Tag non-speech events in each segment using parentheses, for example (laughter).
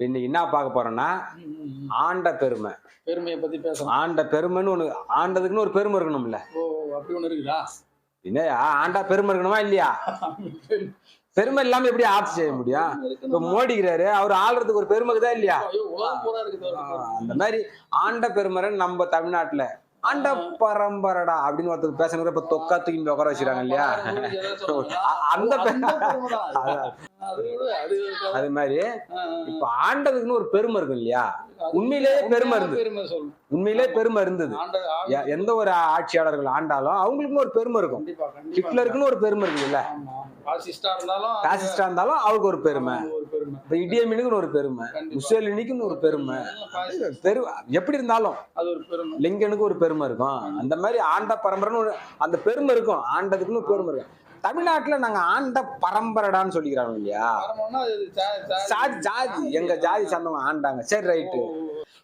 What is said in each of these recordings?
இன்னைக்கு என்ன பார்க்க போறோம்னா. ஆண்ட பெருமை. பெருமையை பத்தி பேசலாம் ஆண்ட பெருமைன்னு ஒண்ணு ஆண்டதுக்குன்னு ஒரு பெருமை இருக்கணும்ல. ஓ அப்படி ஒண்ணு இருக்குதா? என்னையா ஆண்டா பெருமை இருக்கணுமா இல்லையா? பெருமை இல்லாம எப்படி ஆட்சி செய்ய முடியும்? இப்ப. மோடிக்கிறாரு அவர் ஆள்றதுக்கு ஒரு பெருமைக்கு தான் இல்லையா. அந்த மாதிரி ஆண்ட பெருமரன் நம்ம தமிழ்நாட்டுல ஆண்ட பரம்பரடா அப்படின்னு ஒருத்தர் பேசணும் இப்ப தொக்கா தூக்கி உட்கார வச்சுறாங்க இல்லையா? அந்த. அது மாதிரி இப்ப ஆண்டதுக்குன்னு ஒரு பெருமை இருக்கும் இல்லையா? உண்மையிலேயே பெருமை இருந்தது. பெருமை சொல்லு. உண்மையிலே பெருமை இருந்தது. எந்த ஒரு ஆட்சியாளர்கள் ஆண்டாலும் அவங்களுக்குன்னு ஒரு பெருமை இருக்கும். ஹிட்லருக்குன்னு ஒரு பெருமை இருக்குல்ல. பாசிஸ்டா இருந்தாலும் அவருக்கு ஒரு பெருமை. இப்ப இடியமினுக்குன்னு ஒரு பெருமை. முசோலினிக்குன்னு ஒரு பெருமை. பெரு எப்படி இருந்தாலும் அது ஒரு பெருமை. லிங்கனுக்கு ஒரு பெருமை இருக்கும். அந்த மாதிரி ஆண்ட பரம்பரைன்னு ஒரு அந்த பெருமை இருக்கும். ஆண்டதுக்குன்னு பெருமை இருக்கும். தமிழ்நாட்டுல நாங்க ஆண்ட பரம்பரைடான்னு சொல்லிக்கிறாங்க இல்லையா? ஜாதி. ஜாதி. எங்க ஜாதி சார்ந்தவங்க ஆண்டாங்க. சரி ரைட்டு.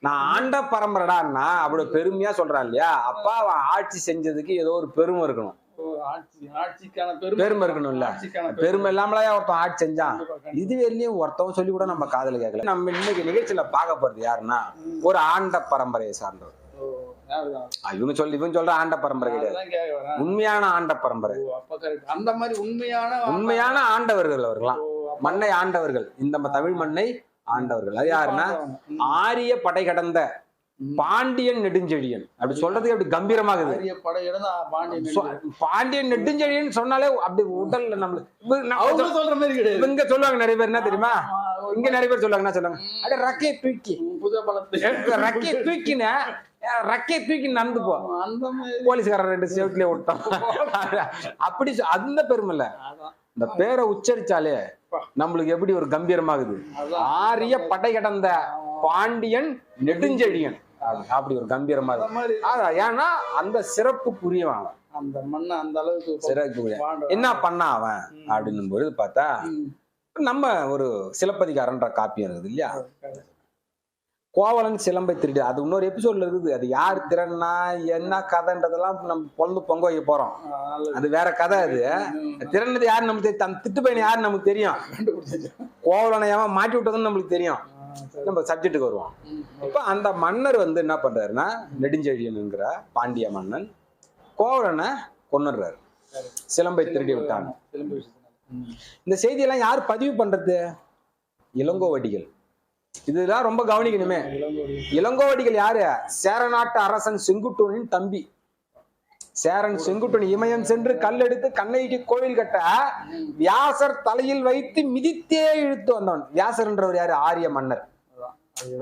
நான் ஆண்ட பரம்பரைடான்னா அவ்வளவு பெருமையா சொல்றான் இல்லையா? அப்பா அவன் ஆட்சி செஞ்சதுக்கு ஏதோ ஒரு பெருமை இருக்கணும். பெருமை. இருக்கணும்ல. ஒருத்தன் ஆட்சி செஞ்சான். இது வரையிலும் ஒருத்தவன் சொல்லி கூட நம்ம காதுல கேட்கல நம்ம இன்னைக்கு நிகழ்ச்சியில பார்க்க போறது யாருன்னா ஒரு ஆண்ட பரம்பரையை சார்ந்தவர். ஓ, ஞாபகம். ஆ, இவங்க சொல்லி இவங்க சொல்ற ஆண்ட பரம்பரை கிடையாது. உண்மையான ஆண்ட பரம்பரை. அந்த மாதிரி உண்மையான உண்மையான ஆண்டவர்கள் அவர்களாம் மண்ணை ஆண்டவர்கள். இந்த தமிழ் மண்ணை ஆண்டவர்கள். அது யாருன்னா. ஆரிய படை கடந்த. பாண்டியன் நெடுஞ்செழியன். அப்படி சொல்றதுக்கு அப்படி கம்பீரமாகுது. பாண்டியன் நெடுஞ்செழியன். சொன்னாலே அப்படி உடல்ல நம்மளுக்கு சொல்ற மாதிரி கிடையாது. இங்க சொல்லுவாங்க நிறைய பேர் என்ன தெரியுமா? இங்க நிறைய பேர் சொல்லுவாங்க என்ன சொல்லுவாங்க? அட ரக்கையை தூக்கி. புத ரக்கையை தூக்கின ரக்கையை தூக்கி நடந்து போ. போலீஸ்காரர் ரெண்டு சேவட்லயே விட்டோம் அப்படி அந்த பெருமை இல்ல. அதான், இந்த பேரை உச்சரிச்சாலே நம்மளுக்கு எப்படி ஒரு கம்பீரமாகுது. ஆரிய படை கடந்த பாண்டியன் நெடுஞ்செழியன். அப்படி ஒரு கம்பீரமா இருக்கு. அதான் ஏன்னா அந்த சிறப்பு புரியவன் அவன். அந்த மண்ணை அந்த அளவுக்கு சிறப்பு என்ன பண்ணா அவன் அப்படின்னும் பொழுது பார்த்தா. நம்ம ஒரு சிலப்பதிகாரன்ற காப்பியம் இருக்குது இல்லையா? கோவலன் சிலம்பை திருடி அது இன்னொரு எபிசோட்ல இருக்குது. அது யார் திறன்னா என்ன கதைன்றதெல்லாம் நம்ம பொழுது பொங்க வைக்க போறோம். அது வேற கதை அது. திறனது யாரு நமக்கு தெரியும் அந்த திட்டு பையன் யாரு நமக்கு தெரியும். கோவலனை ஏன் மாட்டி விட்டதுன்னு நம்மளுக்கு தெரியும். நம்ம சப்ஜெக்ட்டுக்கு வருவோம். இப்போ அந்த மன்னர் வந்து என்ன பண்றாருன்னா நெடுஞ்செழியனுங்கிற பாண்டிய மன்னன் கோவலனை கொண்டுடுறாரு சிலம்பை திருடி விட்டான். இந்த செய்தியெல்லாம் யார் பதிவு பண்றது? இளங்கோவடிகள். இதெல்லாம் ரொம்ப கவனிக்கணுமே. இளங்கோவடிகள் யாரு? சேரநாட்டு அரசன் செங்குட்டுவனின் தம்பி. சேரன் செங்குட்டன் இமயம் சென்று கல்லெடுத்து கண்ணகிக்கு கோவில் கட்ட வியாசர் தலையில் வைத்து மிதித்தே இழுத்து வந்தவன். வியாசர்ன்றவர் யாரு? ஆரிய மன்னர்.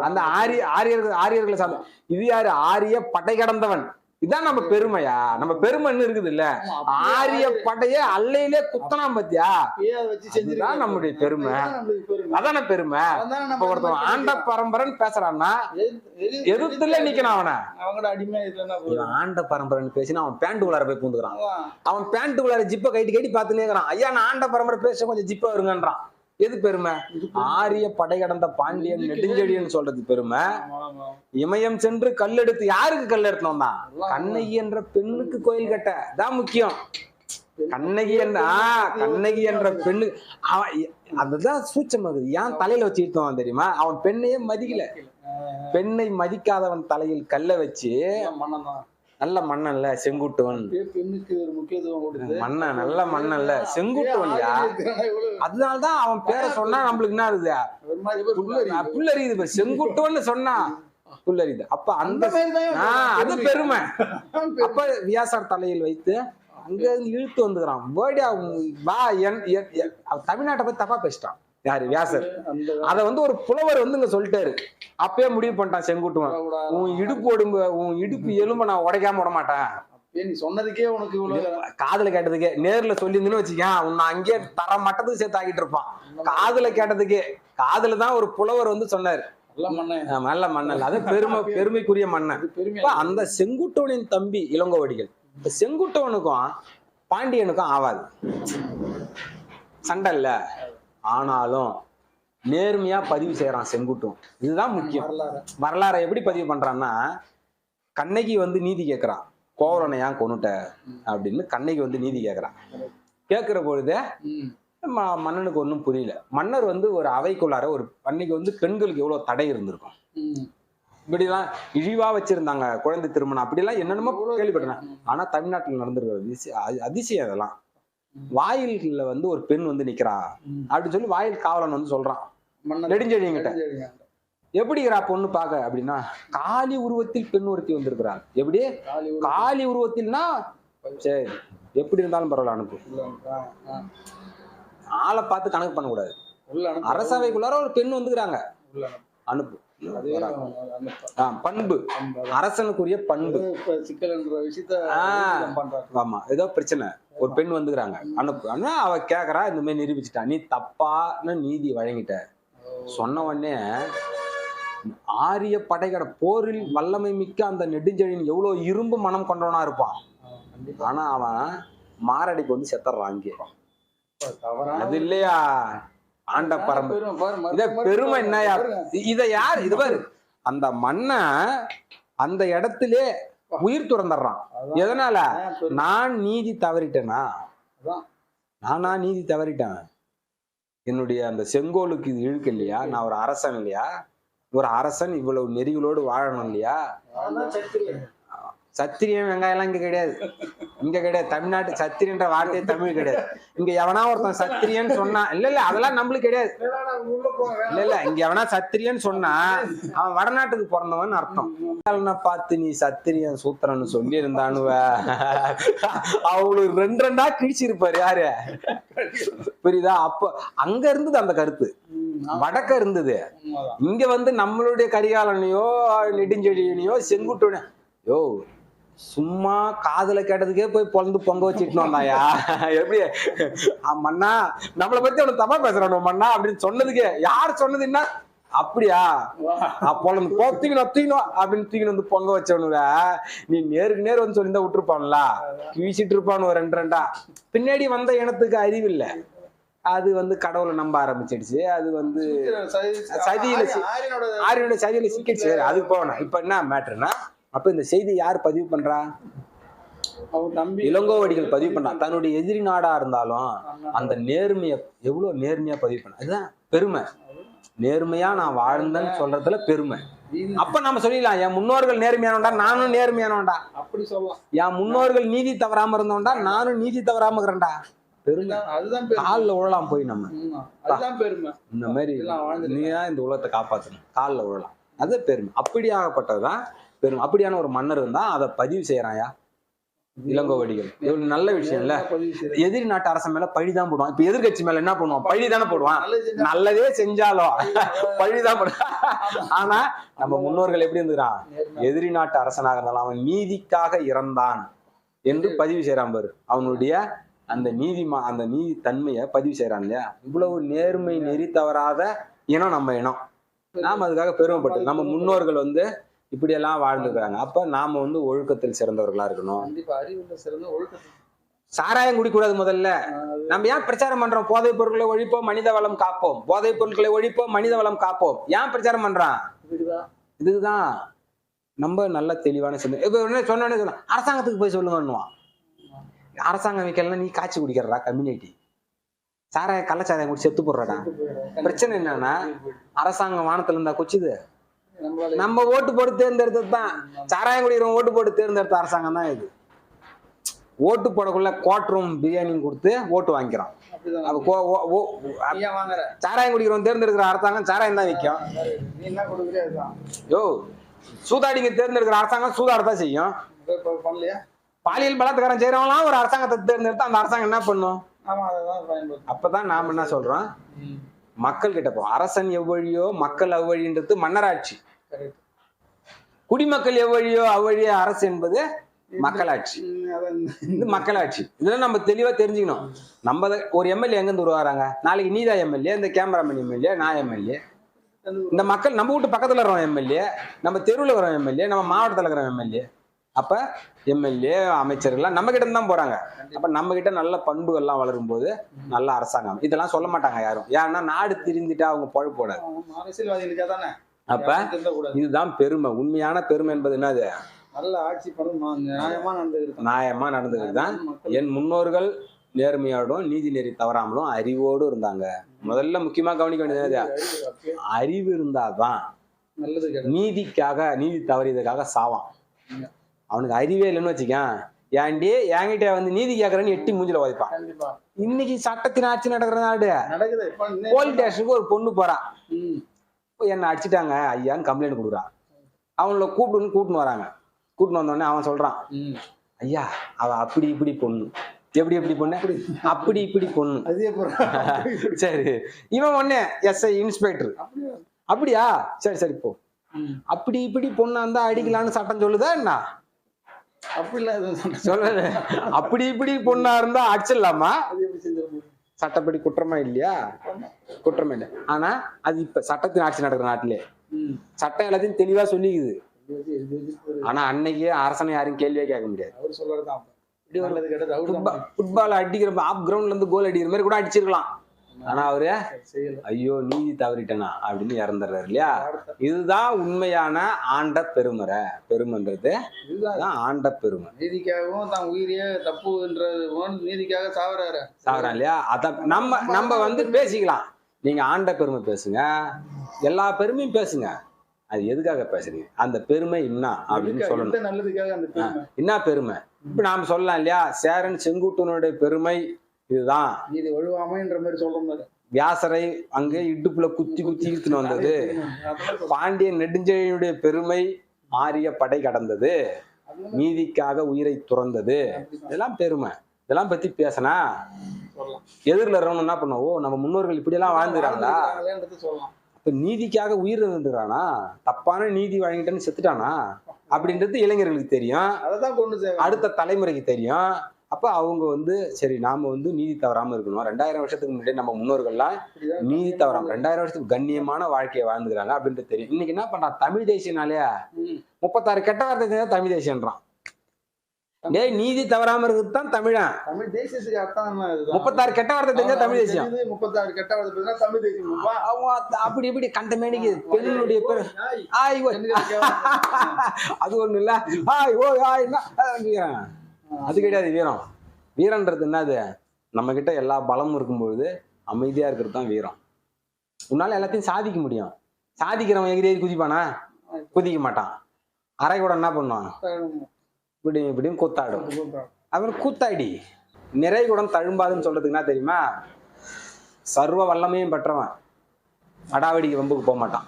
அந்த ஆரிய ஆரியர்கள் ஆரியர்களை சார்ந்த இது யாரு? ஆரிய படை கடந்தவன். இதான் நம்ம பெருமையா? நம்ம பெருமைன்னு இருக்குது இல்ல ஆரிய படைய அல்லையிலே குத்தனாம் பத்தியா. அதுதான் நம்முடைய பெருமை. அதான பெருமை? இப்ப ஒருத்தன் ஆண்ட பரம்பரைன்னு பேசுறான்னா எதிர்த்து- எதிர்த்து- எதிர்த்துல நிக்கணும் அவன. ஆண்ட பரம்பரைன்னு பேசினா அவன் பேண்ட் உள்ளார போய் பூந்துக்கிறான். அவன் பேண்ட் உள்ளார ஜிப்பை கைட்டி கைட்டி பார்த்துனே இருக்கிறான். ஐயா நான் ஆண்ட பரம்பரை பேச கொஞ்சம் ஜிப்பா வருங்கன்றான். எது பெருமை? ஆரிய படை கடந்த பாண்டியன் நெடுஞ்செழியன் சொல்றது பெருமை. இமயம் சென்று கல்லெடுத்து யாருக்கு கல் எடுத்தோம் தான் கண்ணகி என்ற பெண்ணுக்கு கோயில் கட்ட. தான் முக்கியம். கண்ணகி என்ற கண்ணகி என்ற பெண்ணு. அவன் அதுதான் சூச்சம் அது. ஏன் தலையில வச்சு இழுத்துவான் தெரியுமா? அவன் பெண்ணையே மதிக்கல. பெண்ணை மதிக்காதவன் தலையில் கல்லை வச்சு மன்னன்தான். நல்ல மன்னன்ல செங்குட்டுவன். பெண்ணுக்கு ஒரு முக்கியத்துவம் கொடுத்து நல்ல மன்னன்ல செங்குட்டுவன்யா அதனாலதான் அவன் பேரை சொன்னா நம்மளுக்கு என்ன ஆகுது? புல்லரி. புல்லறியுது பாரு. செங்குட்டுவன்னு சொன்னா புல்லறியுது அப்ப அந்த அது பெருமை. அப்ப வியாசார் தலையில் வைத்து அங்க இருந்து இழுத்து வந்துக்கிறான். வேர்டியா வா என் தமிழ்நாட்டை பத்தி தப்பா பேசிட்டான். யாரு? வியாசர். அத வந்து ஒரு புலவர் வந்து இங்க சொல்லிட்டாரு. அப்பயே முடிவு பண்ணிட்டான் செங்குட்டுவன். உன் இடுப்பு ஒடும்பு உன் இடுப்பு எலும்ப நான் உடைக்காம விட மாட்டேன் நீ சொன்னதுக்கே உனக்கு காதுல கேட்டதுக்கே நேர்ல சொல்லியிருந்துன்னு வச்சுக்கேன் உன்னை அங்கேயே தர மட்டத்துக்கு சேர்த்து ஆக்கிட்டு இருப்பான். காதுல கேட்டதுக்கே காதுல தான் ஒரு புலவர் வந்து சொன்னாரு. நல்ல மன்னன் அது பெருமை (laughs) பெருமைக்குரிய மன்னன் அந்த செங்குட்டுவனின் தம்பி இளங்கோவடிகள் இந்த செங்குட்டுவனுக்கும் பாண்டியனுக்கும் ஆவாது. சண்டை இல்ல. ஆனாலும் நேர்மையா பதிவு செய்யறான் செங்குட்டுவன் இதுதான் முக்கியம். வரலாறு. எப்படி பதிவு பண்றான்னா கண்ணகி வந்து நீதி கேட்கறான். கோவலனை ஏன் கொன்னுட்ட? அப்படின்னு கண்ணகி வந்து நீதி கேட்கறான். கேட்கிற பொழுது மன்னனுக்கு ஒன்றும் புரியல. மன்னர் வந்து ஒரு அவைக்குள்ளார ஒரு அன்னைக்கு வந்து பெண்களுக்கு எவ்வளவு தடை இருந்திருக்கும். இப்படிலாம் இழிவா வச்சிருந்தாங்க குழந்தை திருமணம். அப்படிலாம் என்னென்னமோ கேள்விப்பட்டேன் ஆனா தமிழ்நாட்டுல அ- அதிசயம் அதெல்லாம் வாயில்ல வந்து ஒரு பெண் வந்து நிக்கிறா. அப்படின்னு சொல்லி வாயில் காவலன் வந்து சொல்றான். நெடுஞ்செழியங்கிட்ட. எப்படிங்கிறா பொண்ணு பார்க்க? அப்படின்னா காளி உருவத்தில் பெண் ஒருத்தி வந்திருக்கிறாங்க எப்படி? காளி உருவத்தில்னா சரி எப்படி இருந்தாலும் பரவாயில்ல அனுப்பு. ஆளை பார்த்து கணக்கு பண்ணக்கூடாது. அரசவைக்குள்ளார ஒரு பெண் வந்துக்கிறாங்க. அனுப்பு. பண்பு. அரசனுக்குரிய பண்பு. பண்றாரு. ஆமா ஏதோ பிரச்சனை. ஒரு பெண் வந்துக்கிறாங்க. அனுப்பு ஆனா அவ கேக்குறா இந்த மாதிரி நிரூபிச்சிட்டா. நீ தப்பான நீதி வழங்கிட்ட. சொன்ன உடனே ஆரிய படைகட போரில் வல்லமை மிக்க அந்த நெடுஞ்செழியன் எவ்வளவு இரும்பு மனம் கொண்டவனா இருப்பான். ஆனா அவன் மாரடைக்கு வந்து செத்துறான் தவறான அது இல்லையா? ஆண்ட பரம்பு. இத பெருமை. என்னயா. இத யார்? இது பாரு. அந்த மண்ண அந்த இடத்திலே உயிர் துறந்துடுறான். எதனால. நான் நீதி தவறிட்டேனா. நானா நீதி தவறிட்டேன். என்னுடைய அந்த செங்கோலுக்கு இது இழுக்கு இல்லையா? நான் ஒரு அரசன் இல்லையா? ஒரு அரசன் இவ்வளவு நெறிகளோடு வாழணும் இல்லையா? சத்திரியன். வெங்காயம்லாம் இங்க கிடையாது. இங்க கிடையாது. தமிழ்நாட்டு சத்திரியன்ற வார்த்தையே தமிழ் கிடையாது. இங்க எவனா ஒருத்தன் சத்திரியன்னு சொன்னா இல்ல இல்ல அதெல்லாம் நம்மளுக்கு கிடையாது. இல்ல இல்ல இங்க எவனா சத்திரியன்னு சொன்னா அவன் வடநாட்டுக்கு பிறந்தவன் அர்த்தம். பார்த்து நீ சத்திரியன் சூத்திரன்னு சொல்லி இருந்தானுவ அவங்களுக்கு ரெண்டு ரெண்டா கிழிச்சிருப்பாரு யாரு? புரியுதா? அப்ப அங்க இருந்தது அந்த கருத்து. வடக்க இருந்தது. இங்க வந்து நம்மளுடைய கரிகாலனையோ நெடுஞ்செழியனையோ செங்குட்டோனையோ யோ சும்மா காதுல கேட்டதுக்கே போய் பொழந்து பொங்க வச்சுட்டு வந்தாயா எப்படி? மண்ணா நம்மளை பத்தி அவனுக்கு தப்பா பேசுறானு மண்ணா அப்படின்னு சொன்னதுக்கே. யார் சொன்னதுன்னா அப்படியா. பொழந்து போ தூக்கணும் தூக்கணும் அப்படின்னு தூக்கின்னு வந்து பொங்க வச்சவனுவ நீ நேருக்கு நேர் வந்து சொல்லியிருந்தா விட்டுருப்பான்ல? வீசிட்டு இருப்பானு ஒரு ரெண்டு ரெண்டா? பின்னாடி வந்த இனத்துக்கு அறிவு இல்ல அது வந்து கடவுளை நம்ப ஆரம்பிச்சிடுச்சு. அது வந்து சதி- சதியில ஆரியனோட சதியில சிக்கிடுச்சு. அதுக்கு போகணும். இப்ப என்ன மேட்டர்னா அப்ப இந்த செய்தி யார் பதிவு பண்றா? இளங்கோவடிகள் பதிவு பண்ணா தன்னுடைய எதிரி நாடா இருந்தாலும் அந்த நேர்மைய எவ்வளவு நேர்மையா பதிவு பண்ண? அதுதான் பெருமை. நேர்மையா நான் வாழ்ந்தேன்னு சொல்றதுல பெருமை. அப்ப நம்ம சொல்லிடலாம் என் முன்னோர்கள் நேர்மையானவன்டா நானும் நேர்மையானவன்டா. அப்படி சொல்லலாம். என் முன்னோர்கள் நீதி தவறாம இருந்தவன்டா நானும் நீதி தவறாம இருக்கிறேன்டா. பெருமை. அதுதான் காலில் உழலாம் போய் நம்ம. உண்மை. அதுதான் பெருமை. இந்த மாதிரி நீ தான் இந்த உலகத்தை காப்பாற்றணும் காலில் விழலாம் அது பெருமை. அப்படியாகப்பட்டதுதான் பெருமை அப்படியான ஒரு மன்னர் இருந்தா அதை பதிவு செய்யறாயா? இளங்கோவடிகள் இவ்வளவு நல்ல விஷயம் இல்ல. எதிரி நாட்டு அரசன் மேல பழிதான் போடுவான். இப்ப எதிர்கட்சி மேல என்ன பண்ணுவான்? பழி தானே போடுவான். நல்லது செஞ்சா- நல்லதே செஞ்சாலும் பழிதான் போடுவான் ஆனா நம்ம முன்னோர்கள் எப்படி இருந்துக்கிறான்? எதிரி நாட்டு அரசனாக இருந்தாலும் அவன் நீதிக்காக இறந்தான் என்று பதிவு செய்யறான் பாரு. அவனுடைய அந்த நீதிமா அந்த நீதி தன்மையை பதிவு செய்யறான் இல்லையா? இவ்வளவு நேர்மை நெறி தவறாத இனம் நம்ம இனம். நாம அதுக்காக பெருமைப்பட்டு நம்ம முன்னோர்கள் வந்து இப்படியெல்லாம் வாழ்ந்துக்கிறாங்க. அப்ப நாம வந்து ஒழுக்கத்தில் சிறந்தவர்களா இருக்கணும். கண்டிப்பா அறிவுள்ள சிறந்த ஒழுக்கத்தை சாராயம் குடிக்கூடாது முதல்ல. நம்ம ஏன் பிரச்சாரம் பண்றோம்? போதைப் பொருட்களை ஒழிப்போம் மனித வளம் காப்போம். போதைப் பொருட்களை ஒழிப்போம் மனித வளம் காப்போம். ஏன் பிரச்சாரம் பண்றான்? இதுதான் நம்ம நல்ல தெளிவான சிந்தனை. இப்ப என்ன சொன்னோன்னே சொன்ன அரசாங்கத்துக்கு போய் சொல்லுங்கன்னுவான். அரசாங்கம் வைக்கலாம் நீ காய்ச்சி குடிக்கிறடா கம்யூனிட்டி. சாராய கள்ளச்சாராயம் குடி செத்து போடுறடா. பிரச்சனை என்னன்னா அரசாங்கம் வானத்துல இருந்தா கொச்சுது. நம்ம ஓட்டு போட்டு தேர்ந்தெடுத்தது தான். சாராயம் ஓட்டு போட்டு தேர்ந்தெடுத்த அரசாங்கம் தான் இது. ஓட்டு போடக்குள்ள கோட்ரூம் பிரியாணி கொடுத்து ஓட்டு வாங்குற? சாராயம் குடிக்கிறவன் தேர்ந்தெடுக்கிற அரசாங்கம் சாராயம் தான் விற்கும். யோ சூதாடிங்க தேர்ந்தெடுக்கிற அரசாங்கம் சூதாடத்தான் செய்யும். பாலியல் பலாத்காரம் செய்யறவங்களாம் ஒரு அரசாங்கத்தை தேர்ந்தெடுத்து அந்த அரசாங்கம் என்ன பண்ணும்? அப்பதான் நாம என்ன சொல்றோம்? மக்கள் கிட்ட போ. அரசன் எவ்வழியோ மக்கள் அவ்வழின்றது மன்னராட்சி. குடிமக்கள் எவ்வழியோ அவ்வழியோ அரசு என்பது மக்களாட்சி. இது மக்களாட்சி. இதெல்லாம் நம்ம தெளிவா தெரிஞ்சுக்கணும். நம்ம ஒரு எம்எல்ஏ எங்கிருந்து உருவாராங்க நாளைக்கு நீதா எம்எல்ஏ இந்த கேமராமேன் எம்எல்ஏ நான் எம்எல்ஏ. இந்த மக்கள் நம்ம வீட்டு பக்கத்துல இருக்கிறோம் எம்எல்ஏ நம்ம தெருவில் இருக்கிறோம் எம்எல்ஏ நம்ம மாவட்டத்தில் இருக்கிறோம் எம்எல்ஏ. அப்ப எம்எல்ஏ அமைச்சர்கள்லாம் நம்ம கிட்ட தான் போறாங்க. அப்ப நம்ம கிட்ட நல்ல பண்புகள்லாம் வளரும் போது நல்ல அரசாங்கம். இதெல்லாம் சொல்ல மாட்டாங்க யாரும். ஏன்னா நாடு திரிந்துட்டா அவங்க பழப்போட அரசியல்வாதிகளுக்கா தானே? அப்ப. இதுதான் பெருமை. உண்மையான பெருமை என்பது என்னது? நல்ல ஆட்சி நியாயமா நடந்துருக்கு நியாயமா நடந்துக்கிறது தான். என் முன்னோர்கள் நேர்மையோடும் நீதி நெறி தவறாமலும் அறிவோடும் இருந்தாங்க. முதல்ல முக்கியமா கவனிக்க வேண்டியது. அறிவு இருந்தாதான் நீதிக்காக நீதி தவறியதுக்காக சாவான். அவனுக்கு அறிவே இல்லைன்னு வச்சுக்கேன். ஏன்டி? என்கிட்ட வந்து நீதி கேட்கறேன்னு எட்டி மூஞ்சில உதைப்பான். இன்னைக்கு சட்டத்தின் ஆட்சி நடக்கிற நாடு. போலீஸ் ஸ்டேஷனுக்கு ஒரு பொண்ணு போறா ம். போய் என்ன அடிச்சிட்டாங்க? ஐயான்னு கம்ப்ளைண்ட் கொடுக்குறான் அவங்கள கூப்பிட்டுன்னு கூட்டின்னு வராங்க. கூட்டின்னு வந்தோடனே அவன் சொல்றான். ஐயா அவ அப்படி இப்படி பொண்ணு. எப்படி எப்படி பொண்ணு? அப்படி. இப்படி பொண்ணு. சரி. இவன் ஒண்ணே எஸ்ஐ இன்ஸ்பெக்டர் அப்படியா? சரி சரி போ. அப்படி இப்படி பொண்ணா இருந்தா அடிக்கலான்னு சட்டம் சொல்லுதா என்ன? அப்படிலாம் எதுவும் சொல்லல. அப்படி இப்படி பொண்ணா இருந்தா அடிச்சிடலாமா? சட்டப்படி குற்றமா இல்லையா? குற்றமே இல்லை. ஆனா அது இப்ப சட்டத்தின் ஆட்சி நடக்கிற நாட்டிலே. சட்டம் எல்லாத்தையும் தெளிவா சொல்லிக்குது. ஆனா அன்னைக்கு அரசனை யாரும் கேள்வியே கேட்க முடியாது. அவர் சொல்றதுதான் ஃபுட்பால் அடிக்கிற ஆஃப் கிரவுண்ட்ல இருந்து கோல் அடிக்கிற மாதிரி கூட அடிச்சிருக்கலாம். ஆனா அவரு ஐயோ நீதி தவறிட்டனா? அப்படின்னு இறந்துடுறாரு இல்லையா. இதுதான் உண்மையான ஆண்ட பெருமறை. பெருமைன்றது இதுதான் ஆண்ட பெருமை. நீதிக்காகவும் தான் உயிரியே தப்புன்றது போன் நீதிக்காக சாவறாரு. சாவறான் இல்லையா? அத நம்ம நம்ம வந்து பேசிக்கலாம். நீங்க ஆண்ட பெருமை பேசுங்க. எல்லா பெருமையும் பேசுங்க. அது எதுக்காக பேசுறீங்க? அந்த பெருமை என்ன அப்படின்னு சொல்லணும். நல்லதுக்காக என்ன பெருமை? இப்ப நாம சொல்லலாம் இல்லையா? சேரன் செங்குட்டுவனுடைய பெருமை இதுதான். நீதி ஒழுவாமைன்ற மாதிரி சொல்ற வியாசரை அங்கே இடுப்புல குத்தி குத்தி இழுத்துன்னு வந்தது. பாண்டிய நெடுஞ்செழியனுடைய பெருமை ஆரிய படை கடந்தது. நீதிக்காக உயிரை துறந்தது. இதெல்லாம் பெருமை. இதெல்லாம் பத்தி பேசினா எதிரில் என்ன பண்ணுவோம்? ஓ நம்ம முன்னோர்கள் இப்படியெல்லாம் வாழ்ந்துறாங்களா வாழ்ந்துருக்காங்களேன்றது சொல்லலாம். இப்ப நீதிக்காக உயிர் இருந்துறானா தப்பான நீதி வழங்கிட்டேன்னு செத்துட்டானா? அப்படின்றது இளைஞர்களுக்கு தெரியும். சேவை அடுத்த தலைமுறைக்கு தெரியும். அப்ப அவங்க வந்து சரி நாம வந்து நீதி தவறாம இருக்கணும் ரெண்டாயிரம் வருஷத்துக்கு முன்னாடி நம்ம முன்னோர்கள்லாம் நீதி தவறாம ரெண்டாயிரம் வருஷத்துக்கு கண்ணியமான வாழ்க்கையை வாழ்ந்துக்கிறாங்க அப்படின்றது தெரியும் இன்னைக்கு என்ன பண்றான் தமிழ் தேசியனாலே. முப்பத்தாறு கெட்ட வார்த்தை தெரிஞ்சா தமிழ் தேசியன்றான் டேய் நீதி தவறாம இருக்கிறது தான் தமிழன் தமிழ் தேசியத்துக்கு அர்த்தம்? முப்பத்தாறு கெட்ட வார்த்தை தெரிஞ்சா தமிழ் தேசியம் முப்பத்தாறு கெட்ட வார்த்தை தமிழ் தேசியம். அவங்க அப்படி இப்படி கண்ட மேனிக்கு பெண்ணுடைய பேர். ஆய். (laughs) அது ஒண்ணு இல்ல ஆய் ஓ ஆய் என்ன. அது கிடையாது வீரம். வீரன்றது என்னது? நம்ம கிட்ட எல்லா பலமும் இருக்கும்பொழுது அமைதியா இருக்கிறது தான் வீரம். உன்னால எல்லாத்தையும் சாதிக்க முடியும். சாதிக்கிறவன் எகிரி ஏறி குதிப்பானா? குதிக்க மாட்டான். அரை கூட என்ன பண்ணுவான்? இப்படி இப்படியும் கூத்தாடும். அவன் கூத்தாடி. நிறை குடம் தழும்பாதுன்னு சொல்றதுக்கு என்ன தெரியுமா? சர்வ வல்லமையும் பெற்றவன். அடாவடிக்கு வம்புக்கு போக மாட்டான்.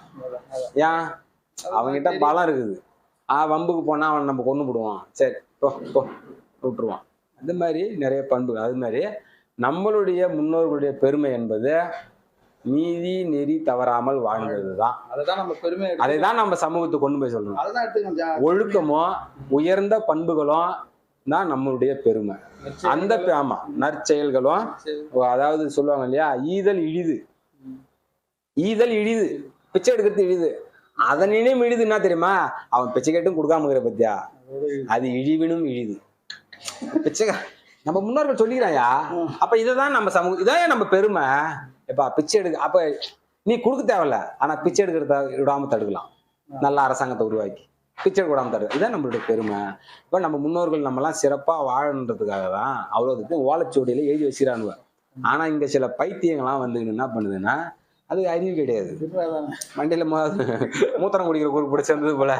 ஏன்? அவன்கிட்ட பலம் இருக்குது. ஆ வம்புக்கு போனா அவன் நம்ம கொண்டு போடுவான் சரி போ. விட்டுருவான். அந்த மாதிரி நிறைய பண்புகள். அது மாதிரி நம்மளுடைய முன்னோர்களுடைய பெருமை என்பது நீதி நெறி தவறாமல் வாழ்ந்தது தான் அதை தான் நம்ம சமூகத்துக்கு கொண்டு போய் சொல்லணும். ஒழுக்கமும் உயர்ந்த பண்புகளும் தான் நம்மளுடைய பெருமை. அந்த ஆமா நற்செயல்களும். அதாவது சொல்லுவாங்க இல்லையா ஈதல் இழிது. ஈதல் இழிது. பிச்சை எடுக்கிறது இழிது. அதனினும் இழிது என்ன தெரியுமா? அவன் பிச்சை கேட்டும் கொடுக்காம இருக்கிற பத்தியா. அது இழிவினும் இழிது. பிச்சை நம்ம முன்னோர்கள் சொல்லிக்கிறாயா அப்ப இதுதான் நம்ம சமூகம் இதான் நம்ம பெருமை? எப்பா பிச்சை எடுக்க அப்ப நீ கொடுக்க தேவையில்ல. ஆனா பிச்சை எடுக்கிறத விடாம தடுக்கலாம். நல்ல அரசாங்கத்தை உருவாக்கி. பிச்சை எடுக்க விடாம தடு இதான் நம்மளுடைய பெருமை. இப்ப நம்ம முன்னோர்கள் நம்மலாம் சிறப்பா வாழணுன்றதுக்காக தான் அவ்வளோதுக்கு ஓலைச்சுவடியில எழுதி வச்சுக்கிறானுவ ஆனா இங்க சில பைத்தியங்கள்லாம் வந்து என்ன பண்ணுதுன்னா அது அறிவு கிடையாது. இதுதான். மண்டையில மூத்திரம் குடிக்கிற குரூப் கூட சேர்ந்தது போல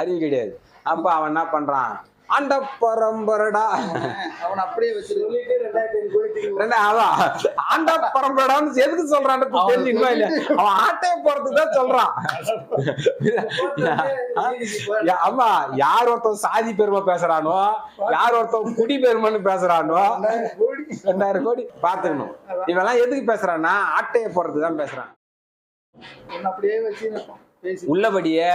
அறிவு கிடையாது. அப்ப அவன் என்ன பண்றான்? ஆண்ட பரம்பரடா அவனை அப்படியே ஆண்ட பரம்பரடான்னு எதுக்கு இல்ல அவன் ஆட்டைய போறதுக்கு தான் சொல்றான். யா- ஆமா யார் ஒருத்தன் சாதி பெருமை பேசுறானோ யார் ஒருத்தன் குடி பெருமைன்னு பேசுறானோ ரெண்டாயிரம் கோடி. பாத்துக்கணும் இவெல்லாம் எதுக்கு பேசுறான்னா ஆட்டைய போறதுக்கு தான் பேசுறான். அப்படியே வச்சு உள்ளபடியே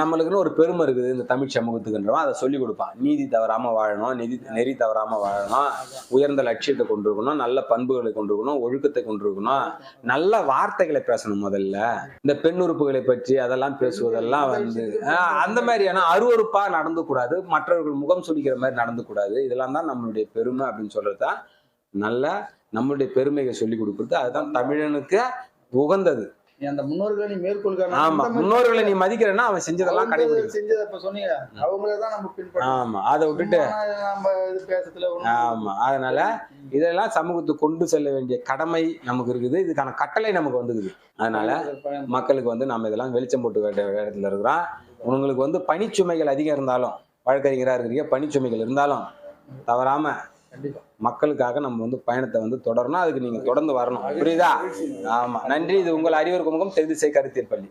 நம்மளுக்குன்னு ஒரு பெருமை இருக்குது இந்த தமிழ் சமூகத்துக்குன்றவன். அதை சொல்லி கொடுப்பான். நீதி தவறாம வாழணும் நிதி நெறி தவறாம வாழணும் உயர்ந்த லட்சியத்தை கொண்டிருக்கணும் நல்ல பண்புகளை கொண்டிருக்கணும் ஒழுக்கத்தை கொண்டிருக்கணும். நல்ல வார்த்தைகளை பேசணும் முதல்ல. இந்த பெண் உறுப்புகளை பற்றி அதெல்லாம் பேசுவதெல்லாம் வந்து அந்த மாதிரியான அருவறுப்பா நடந்து கூடாது. மற்றவர்கள் முகம் சுளிக்கிற மாதிரி நடந்து கூடாது. இதெல்லாம் தான் நம்மளுடைய பெருமை அப்படின்னு சொல்றது தான் நல்ல நம்மளுடைய பெருமையை சொல்லி கொடுக்குறது. அதுதான் தமிழனுக்கு உகந்தது. நீ அந்த முன்னோர்களை நீ மேற்கோள் காரணம் ஆமா முன்னோர்களை நீ மதிக்கிறேன்னா அவன் செஞ்சதெல்லாம் கடைபிடிக்கணும். செஞ்சதை இப்ப சொன்னீங்க. அவங்கள தான் நம்ம பின்பற்றணும். ஆமா அதை விட்டுட்டு நம்ம இது பேசத்துல ஆமா அதனால இதெல்லாம் சமூகத்துக்கு கொண்டு செல்ல வேண்டிய கடமை நமக்கு இருக்குது. இதுக்கான கட்டளை நமக்கு வந்துக்குது அதனால மக்களுக்கு வந்து நம்ம இதெல்லாம் வெளிச்சம் போட்டு வேண்டிய இடத்துல இருக்கிறோம். உங்களுக்கு வந்து பணிச்சுமைகள் அதிகம் இருந்தாலும் வழக்கறிஞராக இருக்கிறீங்க பணிச்சுமைகள் இருந்தாலும் தவறாம கண்டிப்பா. மக்களுக்காக நம்ம வந்து பயணத்தை வந்து தொடரணும். அதுக்கு நீங்க தொடர்ந்து வரணும். புரியுதா? ஆமா. நன்றி. இது உங்கள் அறிவுறுக்கு முகம். தெரிந்து செய்ய கருத்தியல் பள்ளி.